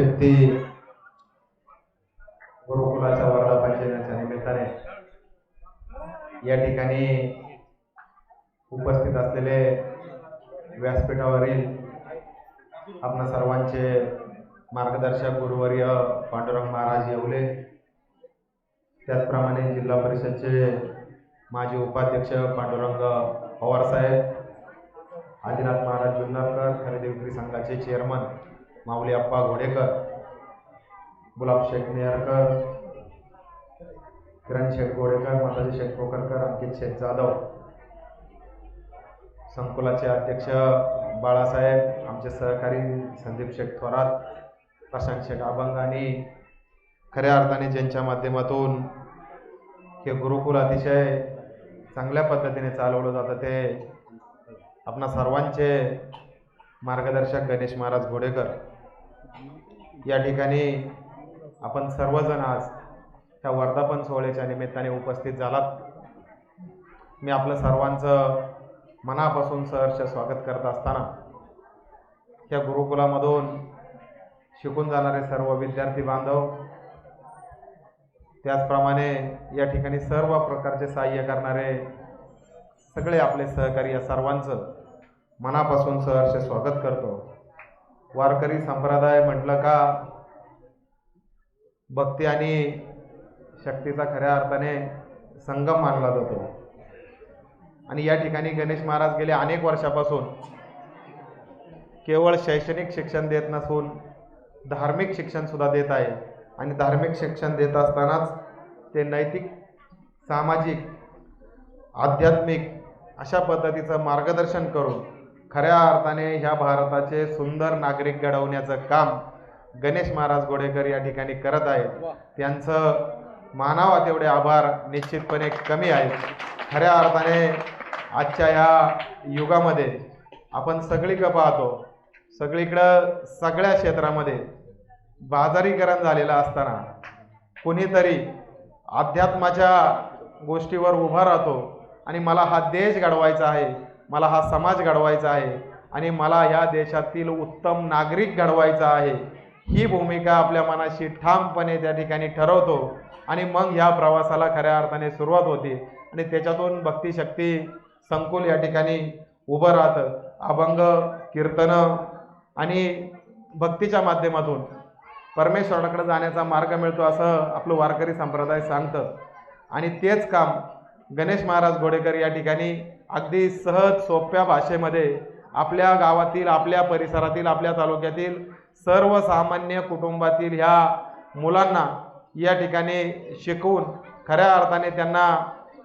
शक्ती गुरुकुलाच्या वर्धापन दिनाच्या निमित्ताने या ठिकाणी उपस्थित असलेले व्यासपीठावरील आपणा सर्वांचे मार्गदर्शक गुरुवर्य पांडुरंग महाराज येवले. त्याचप्रमाणे जिल्हा परिषदचे माजी उपाध्यक्ष पांडुरंग पवार साहेब आदिनाथ महाराज जुन्नरकर खरेदी विक्री संघाचे चेअरमन माऊली अप्पा घोडेकर गुलाब शेख नेहरकर किरण शेख गोडेकर माताजी शेख कोकरकर अंकित शेख जाधव संकुलाचे अध्यक्ष बाळासाहेब आमचे सहकारी संदीप शेख थोरात प्रशांत शेख अभंग आणि खऱ्या अर्थाने ज्यांच्या माध्यमातून हे गुरुकुल अतिशय चांगल्या पद्धतीने चालवलं जातं ते आपणा सर्वांचे मार्गदर्शक गणेश महाराज घोडेकर. या ठिकाणी आपण सर्वजण आज ह्या वर्धापन सोहळ्याच्या निमित्ताने उपस्थित झालात. मी आपलं सर्वांचं मनापासून सहर्ष स्वागत करत असताना त्या गुरुकुलामधून शिकून जाणारे सर्व विद्यार्थी बांधव त्याचप्रमाणे या ठिकाणी सर्व प्रकारचे सहाय्य करणारे सगळे आपले सहकारी या सर्वांचं मनापासून सहर्ष स्वागत करतो. वारकरी संप्रदाय म्हटलं का भक्ती आणि शक्तीचा खऱ्या अर्थाने संगम मानला जातो. आणि या ठिकाणी गणेश महाराज गेले अनेक वर्षापासून. केवळ शैक्षणिक शिक्षण देत नसून धार्मिक शिक्षणसुद्धा देत आहे. आणि धार्मिक शिक्षण देत असतानाच ते नैतिक सामाजिक आध्यात्मिक अशा पद्धतीचं मार्गदर्शन करून खऱ्या अर्थाने ह्या भारताचे सुंदर नागरिक घडवण्याचं काम गणेश महाराज गोडेकर या ठिकाणी करत आहेत. त्यांचं मानावा तेवढे आभार निश्चितपणे कमी आहेत. खऱ्या अर्थाने आजच्या या युगामध्ये आपण सगळीकडं पाहतो सगळीकडं सगळ्या क्षेत्रामध्ये बाजारीकरण झालेलं असताना कुणीतरी अध्यात्माच्या गोष्टीवर उभा राहतो आणि मला हा देश घडवायचा आहे मला हा समाज घडवायचा आहे आणि मला या देशातील उत्तम नागरिक घडवायचा आहे. ही भूमिका आपल्या मनाशी ठामपणे त्या ठिकाणी ठरवतो आणि मग ह्या प्रवासाला खऱ्या अर्थाने सुरुवात होते. आणि त्याच्यातून भक्तिशक्ती संकुल या ठिकाणी उभं राहतं. अभंग कीर्तनं आणि भक्तीच्या माध्यमातून परमेश्वराकडे जाण्याचा मार्ग मिळतो असं आपलं वारकरी संप्रदाय सांगतं. आणि तेच काम गणेश महाराज घोडेकर या ठिकाणी अगदी सहज सोप्या भाषेमध्ये आपल्या गावातील आपल्या परिसरातील आपल्या तालुक्यातील सर्वसामान्य कुटुंबातील ह्या मुलांना या ठिकाणी शिकवून खऱ्या अर्थाने त्यांना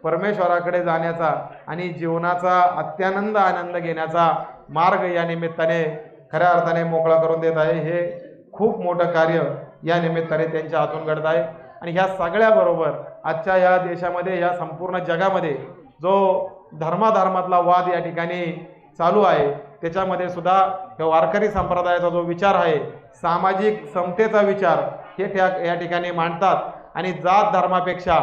परमेश्वराकडे जाण्याचा आणि जीवनाचा अत्यानंद आनंद घेण्याचा मार्ग या निमित्ताने खऱ्या अर्थाने मोकळा करून देत आहे. हे खूप मोठं कार्य या निमित्ताने त्यांच्या हातून घडत आहे. आणि ह्या सगळ्याबरोबर आजच्या या देशामध्ये या संपूर्ण जगामध्ये जो धर्माधर्मातला वाद या ठिकाणी चालू आहे त्याच्यामध्ये सुद्धा या वारकरी संप्रदायाचा जो विचार आहे सामाजिक समतेचा विचार हे त्या या ठिकाणी मांडतात. आणि जात धर्मापेक्षा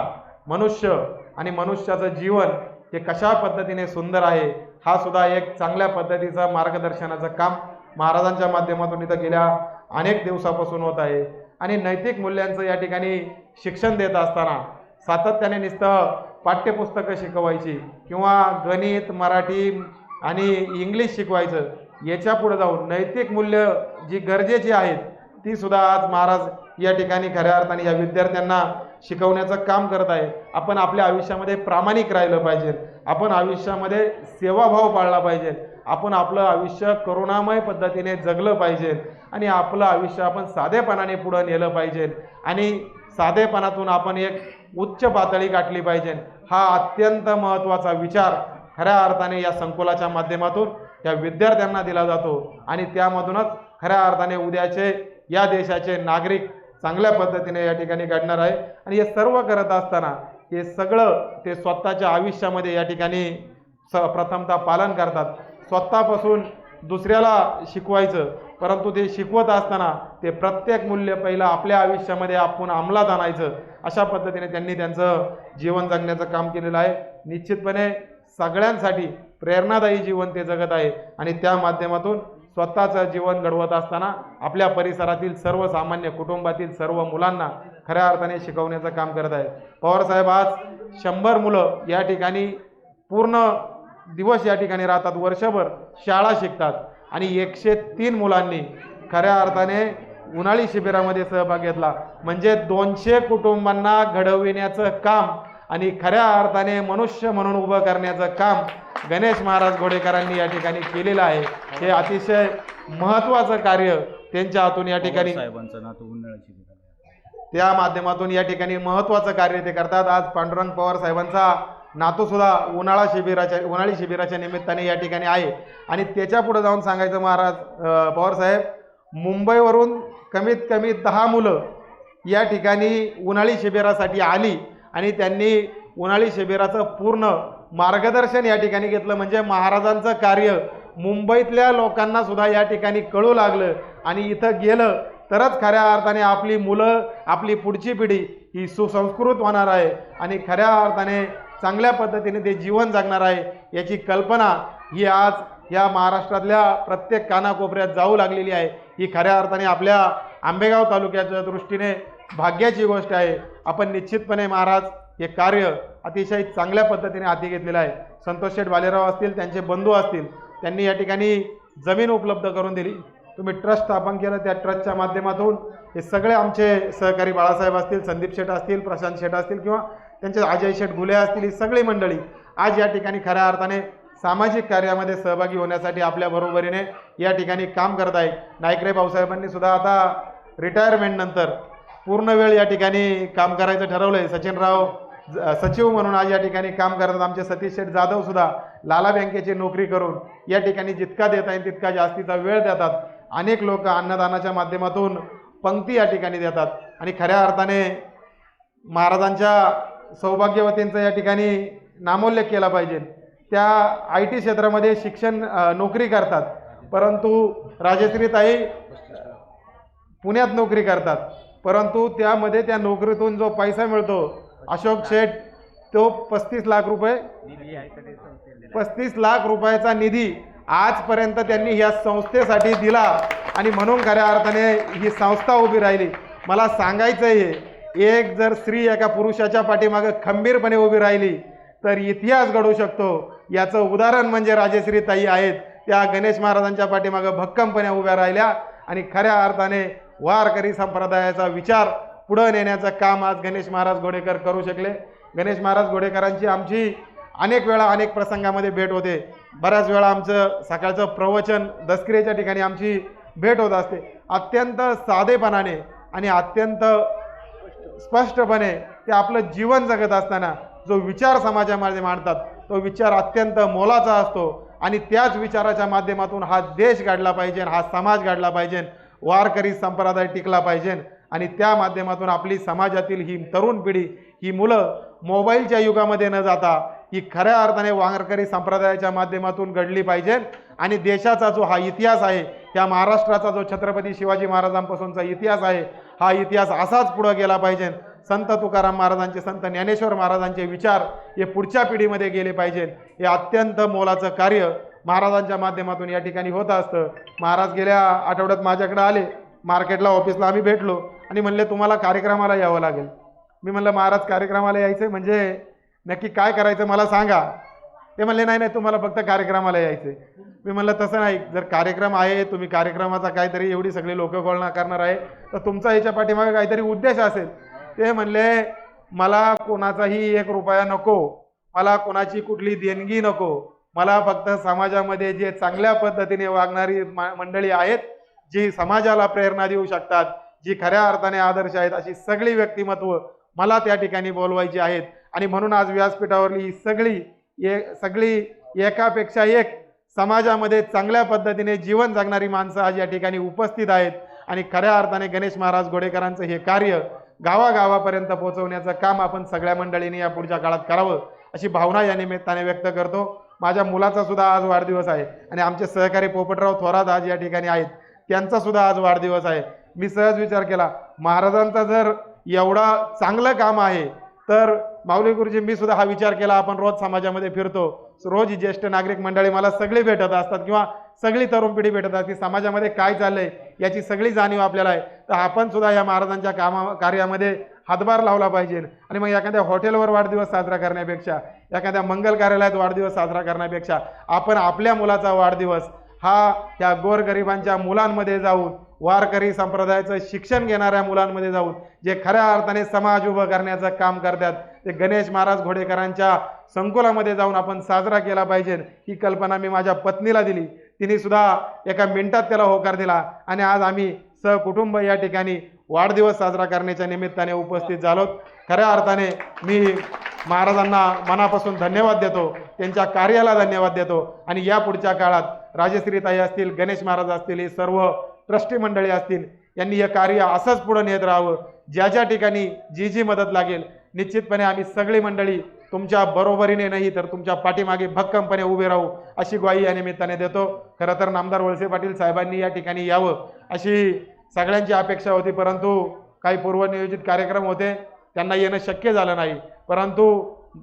मनुष्य आणि मनुष्याचं जीवन हे कशा पद्धतीने सुंदर आहे हा सुद्धा एक चांगल्या पद्धतीचं मार्गदर्शनाचं काम महाराजांच्या माध्यमातून इथं गेल्या अनेक दिवसापासून होत आहे. आणि नैतिक मूल्यांचं या ठिकाणी शिक्षण देत असताना सातत्याने नुसतं पाठ्यपुस्तकं शिकवायची किंवा गणित मराठी आणि इंग्लिश शिकवायचं याच्यापुढे जाऊन नैतिक मूल्य जी गरजेची आहेत ती सुद्धा आज महाराज या ठिकाणी खऱ्या अर्थाने या विद्यार्थ्यांना शिकवण्याचं काम करत आहे आपण आपल्या आयुष्यामध्ये प्रामाणिक राहिलं पाहिजे. आपण आयुष्यामध्ये सेवाभाव पाळला पाहिजे. आपण आपलं आयुष्य करुणामय पद्धतीने जगलं पाहिजे. आणि आपलं आयुष्य आपण साधेपणाने पुढं नेलं पाहिजे. आणि साधेपणातून आपण एक उच्च पातळी गाठली पाहिजे. हा अत्यंत महत्त्वाचा विचार खऱ्या अर्थाने या संकुलाच्या माध्यमातून या विद्यार्थ्यांना दिला जातो आणि त्यामधूनच खऱ्या अर्थाने उद्याचे या देशाचे नागरिक चांगल्या पद्धतीने या ठिकाणी घडणार आहे. आणि हे सर्व करत असताना हे सगळं ते स्वतःच्या आयुष्यामध्ये या ठिकाणी स प्रथमतः पालन करतात. स्वतःपासून दुसऱ्याला शिकवायचं परंतु ते शिकवत असताना ते प्रत्येक मूल्य पहिलं आपल्या आयुष्यामध्ये आपण अंमलात आणायचं. अशा पद्धतीने त्यांनी त्यांचं जीवन जगण्याचं काम केलेलं आहे. निश्चितपणे सगळ्यांसाठी प्रेरणादायी जीवन ते जगत आहे. आणि त्या माध्यमातून स्वतःचं जीवन घडवत असताना आपल्या परिसरातील सर्वसामान्य कुटुंबातील सर्व मुलांना खऱ्या अर्थाने शिकवण्याचं काम करत आहेत पवारसाहेब आज शंभर मुलं या ठिकाणी पूर्ण दिवस या ठिकाणी राहतात. वर्षभर शाळा शिकतात. आणि एकशे तीन मुलांनी खऱ्या अर्थाने उन्हाळी शिबिरामध्ये सहभाग घेतला. म्हणजे दोनशे कुटुंबांना घडविण्याचं काम आणि खऱ्या अर्थाने मनुष्य म्हणून उभं करण्याचं काम गणेश महाराज घोडेकरांनी या ठिकाणी केलेलं आहे. हे अतिशय महत्त्वाचं कार्य त्यांच्या हातून या ठिकाणी साहेबांचं नातू उन्हाळ्याची त्या माध्यमातून या ठिकाणी महत्त्वाचं कार्य ते करतात. आज पांडुरंग पवार साहेबांचा नातोसुद्धा उन्हाळा शिबिराच्या उन्हाळी शिबिराच्या निमित्ताने या ठिकाणी आहे. आणि त्याच्या पुढे जाऊन सांगायचं महाराज पवारसाहेब मुंबईवरून कमीत कमी दहा मुलं या ठिकाणी उन्हाळी शिबिरासाठी आली आणि त्यांनी उन्हाळी शिबिराचं पूर्ण मार्गदर्शन या ठिकाणी घेतलं. म्हणजे महाराजांचं कार्य मुंबईतल्या लोकांना सुद्धा या ठिकाणी कळू लागलं आणि इथं गेलं तरच खऱ्या अर्थाने आपली मुलं आपली पुढची पिढी ही सुसंस्कृत होणार आहे. आणि खऱ्या अर्थाने चांगल्या पद्धतीने ते जीवन जगणार आहे याची कल्पना ही आज या महाराष्ट्रातल्या प्रत्येक कानाकोपऱ्यात जाऊ लागलेली आहे. ही खऱ्या अर्थाने आपल्या आंबेगाव तालुक्याच्या दृष्टीने भाग्याची गोष्ट आहे. आपण निश्चितपणे महाराज हे कार्य अतिशय चांगल्या पद्धतीने हाती घेतलेलं आहे. संतोष शेठ बालेराव असतील त्यांचे बंधू असतील त्यांनी या ठिकाणी जमीन उपलब्ध करून दिली. तुम्ही ट्रस्ट स्थापन केलं त्या ट्रस्टच्या माध्यमातून. हे सगळे आमचे सहकारी बाळासाहेब असतील संदीप शेठ असतील प्रशांत शेठ असतील किंवा त्यांचे अजय शेठ गुले असतील ही सगळी मंडळी आज या ठिकाणी खऱ्या अर्थाने सामाजिक कार्यामध्ये सहभागी होण्यासाठी आपल्या बरोबरीने या ठिकाणी काम करत आहे नायकरे भाऊसाहेबांनी सुद्धा आता रिटायरमेंटनंतर पूर्ण वेळ या ठिकाणी काम करायचं ठरवलं आहे सचिनराव ज- सचिव म्हणून आज या ठिकाणी काम करतात आमचे सतीश शेठ जाधव सुद्धा. लाला बँकेची नोकरी करून या ठिकाणी जितका देता येईल तितका जास्तीचा वेळ देतात. अनेक लोक अन्नदानाच्या माध्यमातून पंक्ती या ठिकाणी देतात. आणि खऱ्या अर्थाने महाराजांच्या सौभाग्यवतींचं या ठिकाणी नामोल्लेख केला पाहिजे. त्या आय टी क्षेत्रामध्ये शिक्षण नोकरी करतात. परंतु राजश्रीताई पुण्यात नोकरी करतात. परंतु त्यामध्ये त्या नोकरीतून जो पैसा मिळतो अशोक शेठ तो पस्तीस लाख रुपये पस्तीस लाख रुपयाचा निधी आजपर्यंत त्यांनी या संस्थेसाठी दिला. आणि म्हणून खऱ्या अर्थाने ही संस्था उभी राहिली. मला सांगायचं आहे एक जर स्त्री एका पुरुषाच्या पाठीमागं खंबीरपणे उभी राहिली तर इतिहास घडू शकतो. याचं उदाहरण म्हणजे राजेश्री ताई आहेत. त्या गणेश महाराजांच्या पाठीमागं भक्कमपणे उभ्या राहिल्या आणि खऱ्या अर्थाने वारकरी संप्रदायाचा विचार पुढं नेण्याचं काम आज गणेश महाराज घोडेकर करू शकले. गणेश महाराज घोडेकरांची आमची अनेक वेळा अनेक प्रसंगामध्ये भेट होते. बऱ्याच वेळा आमचं सकाळचं प्रवचन दसकिरेच्या ठिकाणी आमची भेट होत असते. अत्यंत साधेपणाने आणि अत्यंत स्पष्टपणे ते आपलं जीवन जगत असताना जो विचार समाजामध्ये मांडतात तो विचार अत्यंत मोलाचा असतो. आणि त्याच विचाराच्या माध्यमातून हा देश घडला पाहिजे हा समाज घडला पाहिजे वारकरी संप्रदाय टिकला पाहिजे. आणि त्या माध्यमातून आपली समाजातील ही तरुण पिढी ही मुलं मोबाईलच्या युगामध्ये न जाता ही खऱ्या अर्थाने वारकरी संप्रदायाच्या माध्यमातून घडली पाहिजे. आणि देशाचा जो हा इतिहास आहे त्या महाराष्ट्राचा जो छत्रपती शिवाजी महाराजांपासूनचा इतिहास आहे हा इतिहास असाच पुढं गेला पाहिजे. संत तुकाराम महाराजांचे संत ज्ञानेश्वर महाराजांचे विचार हे पुढच्या पिढीमध्ये गेले पाहिजेत हे अत्यंत मोलाचं कार्य महाराजांच्या माध्यमातून या ठिकाणी होत असतं. महाराज गेल्या आठवड्यात माझ्याकडे आले. मार्केटला ऑफिसला आम्ही भेटलो. आणि म्हणले तुम्हाला कार्यक्रमाला यावं लागेल. मी म्हणलं महाराज कार्यक्रमाला यायचं म्हणजे नक्की काय करायचं मला सांगा. ते म्हणले नाही नाही तुम्हाला फक्त कार्यक्रमाला यायचे मी म्हणलं तसं नाही. जर कार्यक्रम आहे तुम्ही कार्यक्रमाचा काहीतरी एवढी सगळी लोक गोळणा करणार आहे तर तुमचा याच्या पाठीमागे काहीतरी उद्देश असेल. ते म्हणले मला कोणाचाही एक रुपया नको. मला कोणाची कुठली देणगी नको. मला फक्त समाजामध्ये जे चांगल्या पद्धतीने वागणारी मा- मंडळी आहेत जी समाजाला प्रेरणा देऊ शकतात जी खऱ्या अर्थाने आदर्श आहेत अशी सगळी व्यक्तिमत्व मला त्या ठिकाणी बोलवायची आहेत. आणि म्हणून आज व्यासपीठावरली ही सगळी ए सगळी एकापेक्षा एक समाजामध्ये चांगल्या पद्धतीने जीवन जगणारी माणसं आज या ठिकाणी उपस्थित आहेत. आणि खऱ्या अर्थाने गणेश महाराज घोडेकरांचं हे कार्य गावागावापर्यंत पोहोचवण्याचं काम आपण सगळ्या मंडळींनी या पुढच्या काळात करावं अशी भावना या निमित्ताने व्यक्त करतो. माझ्या मुलाचा सुद्धा आज वाढदिवस आहे आणि आमचे सहकारी पोपटराव थोरात आज या ठिकाणी आहेत. त्यांचा सुद्धा आज वाढदिवस आहे. मी सहज विचार केला महाराजांचा जर एवढा चांगलं काम आहे तर माऊली गुरुजी मी सुद्धा हा विचार केला आपण रोज समाजामध्ये फिरतो. रोज ज्येष्ठ नागरिक मंडळी मला सगळे भेटत असतात किंवा सगळी तरुण पिढी भेटत असते. समाजामध्ये काय चाललंय याची सगळी जाणीव आपल्याला आहे. तर आपण सुद्धा या महाराजांच्या कामा कार्यामध्ये हातभार लावला पाहिजे. आणि मग एखाद्या हॉटेलवर वाढदिवस साजरा करण्यापेक्षा एखाद्या मंगल कार्यालयात वाढदिवस साजरा करण्यापेक्षा आपण आपल्या मुलाचा वाढदिवस हा त्या गोरगरिबांच्या मुलांमध्ये जाऊन वारकरी संप्रदायाचं शिक्षण घेणाऱ्या मुलांमध्ये जाऊन जे खऱ्या अर्थाने समाज उभं करण्याचं काम करतात ते गणेश महाराज घोडेकरांच्या संकुलामध्ये जाऊन आपण साजरा केला पाहिजे ही कल्पना मी माझ्या पत्नीला दिली. तिने सुद्धा एका मिनिटात त्याला होकार दिला आणि आज आम्ही सहकुटुंब या ठिकाणी वाढदिवस साजरा करण्याच्या निमित्ताने उपस्थित झालो. खऱ्या अर्थाने मी महाराजांना मनापासून धन्यवाद देतो त्यांच्या कार्याला धन्यवाद देतो आणि या पुढच्या काळात राजश्रीताई असतील गणेश महाराज असतील हे सर्व ट्रस्टी मंडळी असतील यांनी हे कार्य असंच पुढं नेत राहावं. ज्या ज्या ठिकाणी जी जी मदत लागेल निश्चितपणे आम्ही सगळी मंडळी तुमच्या बरोबरीने नाही तर तुमच्या पाठीमागे भक्कमपणे उभे राहू अशी ग्वाही या निमित्ताने देतो. खरं तर नामदार वळसे पाटील साहेबांनी या ठिकाणी यावं अशी सगळ्यांची अपेक्षा होती परंतु काही पूर्वनियोजित कार्यक्रम होते त्यांना येणं शक्य झालं नाही. परंतु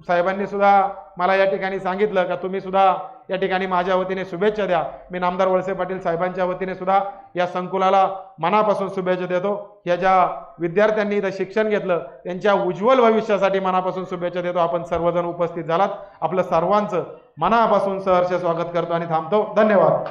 साहेबांनी सुद्धा मला या ठिकाणी सांगितलं का तुम्ही सुद्धा या ठिकाणी माझ्या वतीने शुभेच्छा द्या. मी नामदार वळसे पाटील साहेबांच्या वतीने सुद्धा या संकुलाला मनापासून शुभेच्छा देतो. या ज्या विद्यार्थ्यांनी इथं शिक्षण घेतलं त्यांच्या उज्ज्वल भविष्यासाठी मनापासून शुभेच्छा देतो. आपण सर्वजण उपस्थित झालात. आपलं सर्वांचं मनापासून सहर्ष स्वागत करतो आणि थांबतो. धन्यवाद.